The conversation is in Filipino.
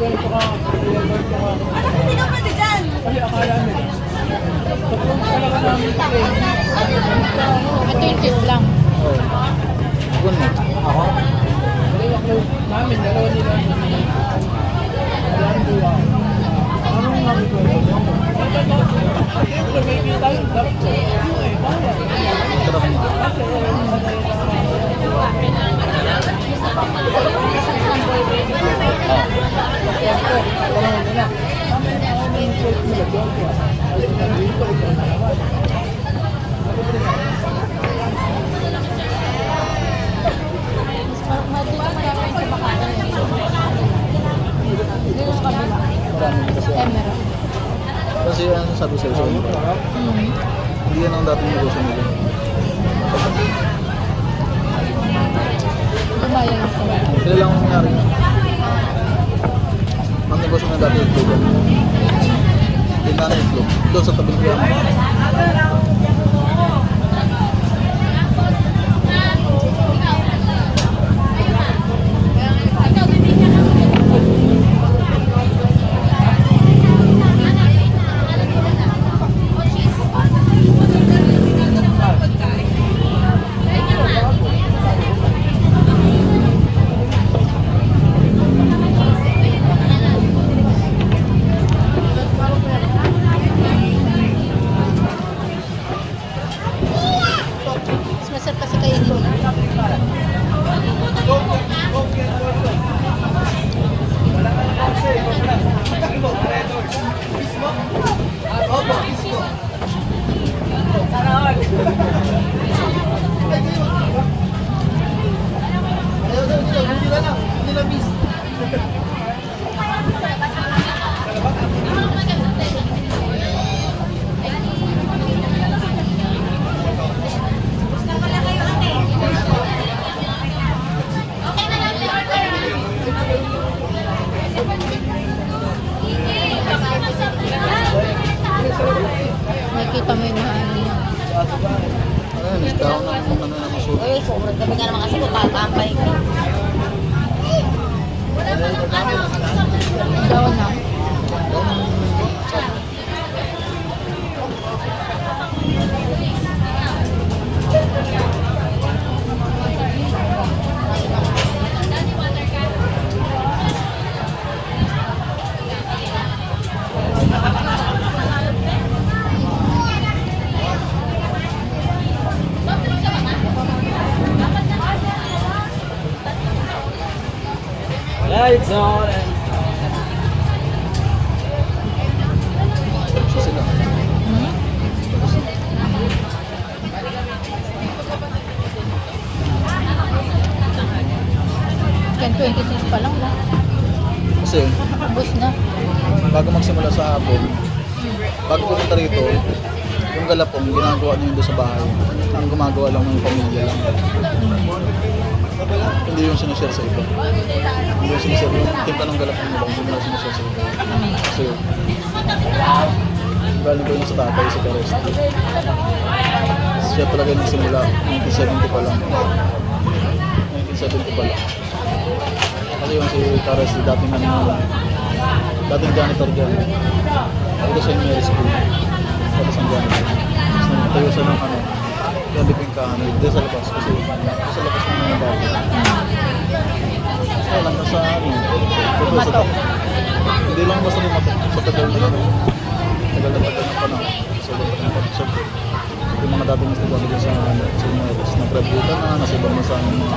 Pinakwento ka. Pinakwento ka. Ano kung pinapati dyan? Kasi akala nila. Tapos talaga namin ito eh. Ito yung tip lang. Oo. Mo. Ako? Namin, dalawa nila. Alam ko yan. Anong nakikwento mo? Siyempre, may kita yung dapat ko. Yung eh, bawal. Kasi, Siyempre, tanong nila. Namin na ako yung choice nila doon ko. Ayun na dito, ikaw na naman. Dito marami sa makanan. Dito sa kabila. Marami kasi. Eh, meron. Kasi ano sabi sa'yo sa inyo? Mm. Hindi yan ang dating negosyo nila. Kumaya lang sila. Lang ang nangyari. Ang negosyo na dati ito. Tinda na itlog. Doon sa tabing kaya. Ikaw na ano na masuot. Uy, sobrang dami ka naman kasi kung tatambay ka. Daw na. Lights on and... Yan, 26 pa lang na. Kasi na. bago magsimula sa hapon, bago pumunta rito, yung galapong ginagawa niyo doon sa bahay. Ang gumagawa lang ng pamilya lang. Hindi yung sinashare sa iba. Hindi yung sinashare yung timpla ng nila, hindi mo na sinashare sa iba. Kasi galing ko yun sa tatay sa Caresta. Siya talaga yung nagsimula, 1970 pa lang. 1970 pa lang. Kasi yung si Caresta, dating ano, dating janitor dyan. Dito sa Mary School. Tapos ang janitor. Tapos nagtayo siya ng ano, yung liping kaano, dito sa labas. Kasi sa labas mga bago. Kaya lang sa ano, Tumatok. Hindi lang basta lumatok sa tagal na ano. Tagal na tagal na panahon. Sa tagal na panahon. yung mga dating estudyante dyan sa sa Imares, nag-graduate na, nasa ibang bansa ng mga,